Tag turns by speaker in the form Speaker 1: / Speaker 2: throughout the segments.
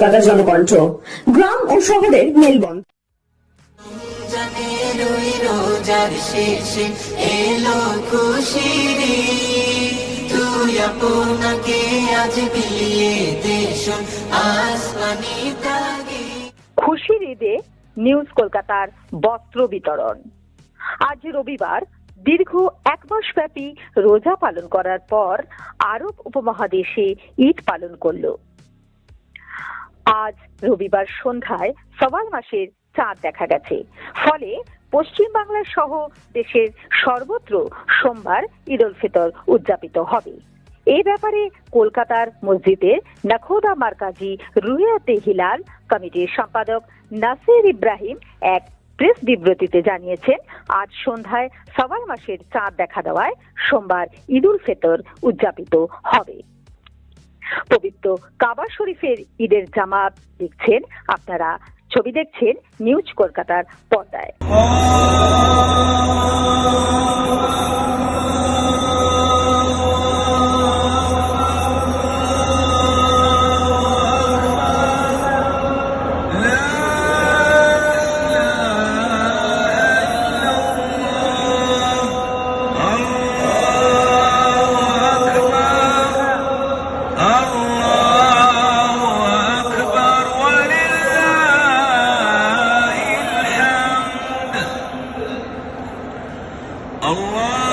Speaker 1: কলকাতা জনকণ্ঠ গ্রাম ও শহরের মেলবন্ধ
Speaker 2: খুশির ঈদে
Speaker 3: নিউজ কলকাতার বস্ত্র বিতরণ। আজ রবিবার, দীর্ঘ এক মাস ব্যাপী রোজা পালন করার পর আরব উপমহাদেশে ঈদ পালন করল। আজ রবিবার সন্ধ্যায় সওয়াল মাসের চাঁদ দেখা গেছে। ফলে পশ্চিম বাংলা সহ দেশের সর্বত্র সোমবার ঈদ উল ফিতর উদযাপিত হবে। এই ব্যাপারে কলকাতার মসজিদের নখোদা মার্কাজি রুয়াতে হিলাল কমিটির সম্পাদক নাসির ইব্রাহিম এক প্রেস বিবৃতিতে জানিয়েছেন, আজ সন্ধ্যায় সওয়াল মাসের চাঁদ দেখা দেওয়ায় সোমবার ঈদ উল ফিতর উদযাপিত হবে। পবিত্র কাবা শরীফের ঈদের জামাত দেখছেন আপনারা। ছবি দেখছেন নিউজ কলকাতার পর্দায়। الله أكبر ولله الحمد. الله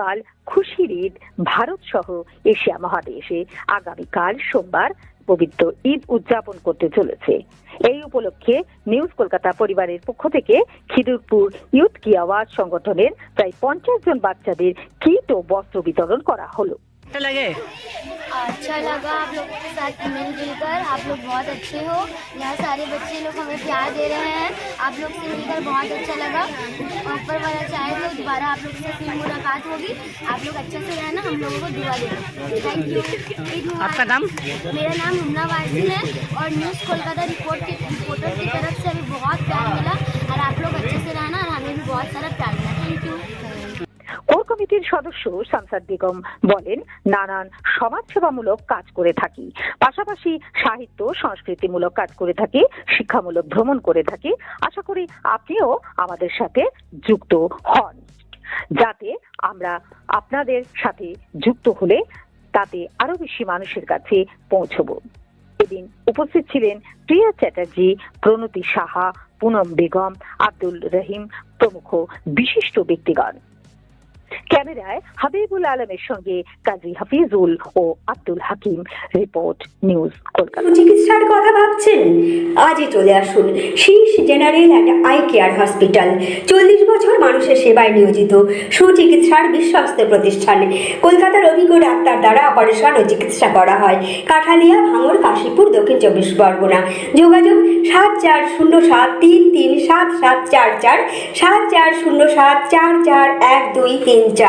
Speaker 3: আগামীকাল খুশির ঈদ, ভারত সহ এশিয়া মহাদেশে আগামীকাল সোমবার পবিত্র ঈদ উদযাপন করতে চলেছে। এই উপলক্ষে নিউজ কলকাতা পরিবারের পক্ষ থেকে খিদুরপুর ইউথ কি আওয়াজ সংগঠনের প্রায় পঞ্চাশ জন বাচ্চাদের কিট ও বস্ত্র বিতরণ করা হলো।
Speaker 4: लगे?
Speaker 5: अच्छा लगा आप लोगों के साथ मिलजुल कर आप लोग बहुत अच्छे हो। यहाँ सारे बच्चे लोग हमें प्यार दे रहे हैं। आप लोग से मिलकर बहुत अच्छा लगा। ऊपर वाला चाहे तो दोबारा आप लोग से फिर मुलाकात होगी। आप लोग अच्छे से रहना हम लोगों को दुआ देना। थैंक यू
Speaker 4: आपका नाम?
Speaker 5: मेरा नाम हुमना वासी है और न्यूज़ कोलकाता रिपोर्ट की रिपोर्टर की तरफ़ से हमें बहुत प्यार
Speaker 3: সদস্য শামসাদ বেগম বলেন, নানান সমাজসেবামূলক কাজ করে থাকি। পাশাপাশি সাহিত্য, সংস্কৃতিমূলক কাজ করে থাকি, শিক্ষামূলক ভ্রমণ করে থাকি। আশা করি আপনিও আমাদের সাথে যুক্ত হন। যাতে আমরা আপনাদের সাথে যুক্ত হলে তাতে আরও বেশি মানুষের কাছে পৌঁছবো। এদিন উপস্থিত ছিলেন প্রিয়া চ্যাটার্জি, প্রণতি সাহা, পুনম বেগম, আব্দুল রহিম প্রমুখ বিশিষ্ট ব্যক্তিগণ। ক্যামেরায় হাবিবুল আলমের সঙ্গে কাজী হাফিজুল ও আব্দুল হাকিম। Report news Kolkata.
Speaker 6: চিকিৎসার কথা ভাবছেন? আজই চলে আসুন। Shirsha general and eye care hospital. চল্লিশ বছর মানুষের সেবায় নিয়োজিত সুচিকিৎসার বিশ্বস্ত প্রতিষ্ঠান। কলকাতার অভিজ্ঞ ডাক্তার দ্বারা অপারেশন ও চিকিৎসা করা হয়। কাঠালিয়া, ভাঙর, কাশীপুর, দক্ষিণ চব্বিশ পরগনা। যোগাযোগ সাত চার শূন্য সাত তিন তিন সাত সাত চার চার, সাত চার শূন্য সাত চার চার এক দুই তিন চার